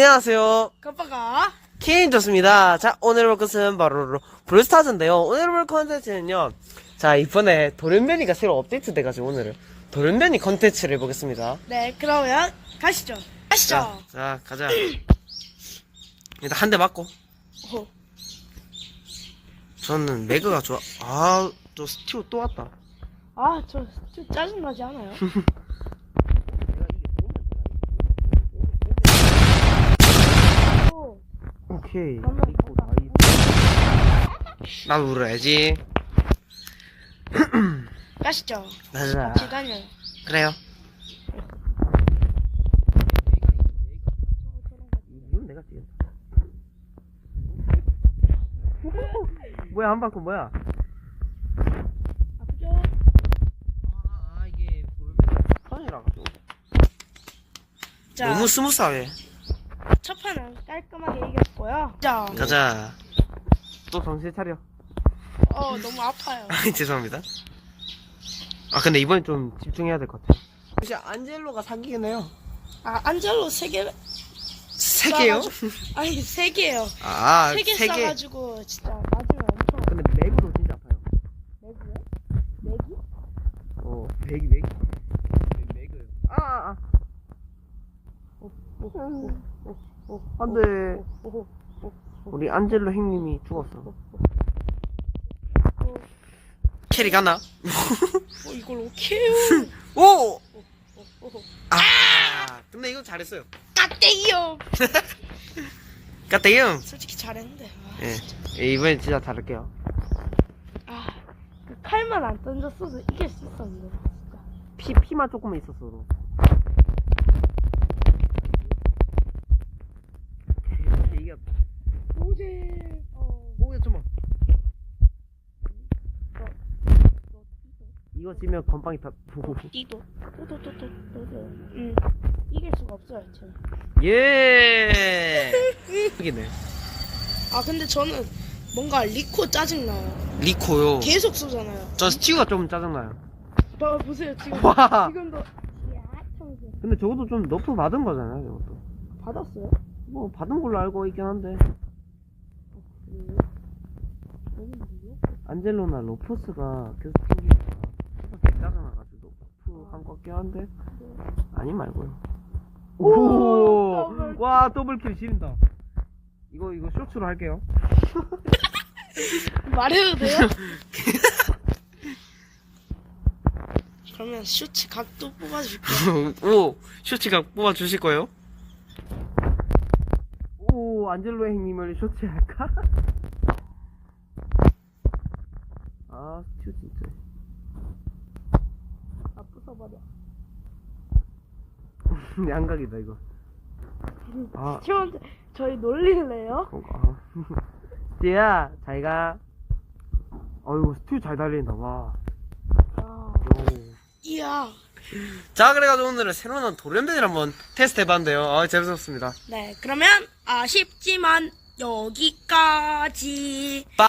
안녕하세요. 깜빡아. 케인 좋습니다. 자, 오늘 볼 것은 바로 브루스타즈인데요. 오늘 볼 컨텐츠는요. 자, 이번에 도련변이가 새로 업데이트 돼가지고 오늘은 도련변이 컨텐츠를 해보겠습니다. 네, 그러면 가시죠. 가시죠. 자, 자, 가자. 일단 한 대 맞고. 어, 저는 매그가 좋아. 아, 저 스티오 또 왔다. 아, 저, 저 짜증나지 않아요? 오, 오케이. 나도 울어야지. 가시죠. 가자. 같이 다녀요. 그래요. 이건 내가 찍겠다. 뭐야 한 바퀴 뭐야? 아프죠? 아 이게 가지고 자, 너무 스무스하게. 첫 판은 깔끔하게 이겼고요. 자, 가자. 또 정신 차려. 어, 너무 아파요. 아, 죄송합니다. 아 근데 이번엔 좀 집중해야 될 것 같아. 혹시 안젤로가 사기긴 해요. 아, 안젤로 세 개, 세 개요? 싸가지고- 아니, 세 개요. 아, 세 개 세 개. 싸가지고, 진짜, 나중에 엄청. 근데 맥으로 진짜 아파요. 맥이요? 맥이? 어, 맥이 맥. 맥이요. 아, 아, 아. 어, 안 돼. 우리 안젤로 형님이 죽었어. 캐리 가나? 어, 이걸 오케이요. 오! 아! 근데 이건 잘했어요. 까떼기요. 까땡! 솔직히 잘했는데. 아, 예. 이번엔 진짜 잘할게요. 아, 그 칼만 안 던졌어도 이길 수 있었는데. 피, 피만 조금만 있었어. 이게, 오제. 어. 뭐야, 잠만. 이거 지면 건빵이 다, 띠도. 또또또또또. 음. 이길 수가 없어요, 쟤. 예! 이기네. 아, 근데 저는 뭔가 리코 짜증나요. 리코요. 계속 쏘잖아요. 전 스티우가 좀 짜증나요. 봐, 보세요, 지금. 와! 지금도. 근데 저것도 좀 너프 받은 거잖아요, 저것도. 받았어요? 뭐, 받은 걸로 알고 있긴 한데. 무리요? 안젤로나 로퍼스가 계속 튕기니까 되게 짜증나가지고 프 한 것 같긴 한데 아니 말고요 오, 오, 더블. 와 더블킬 지린다 이거 이거 쇼츠로 할게요 말해도 돼요? 그러면 슈츠 각도 뽑아줄게요. 오 쇼츠가 뽑아 주실 거예요? 오 안젤로 형님을 쇼츠 할까? 아 스튜 진짜 아, 부숴버려. 양각이다 이거 아 형한테 저희 놀릴래요? 어, 아. 스티야 잘가 어이구 스튜 잘 달린다 와 아, 이야. 자 그래가지고 오늘은 새로 나온 돌연변이를 한번 테스트 해봤는데요 아 재밌었습니다 네, 그러면 아쉽지만 여기까지. 빠-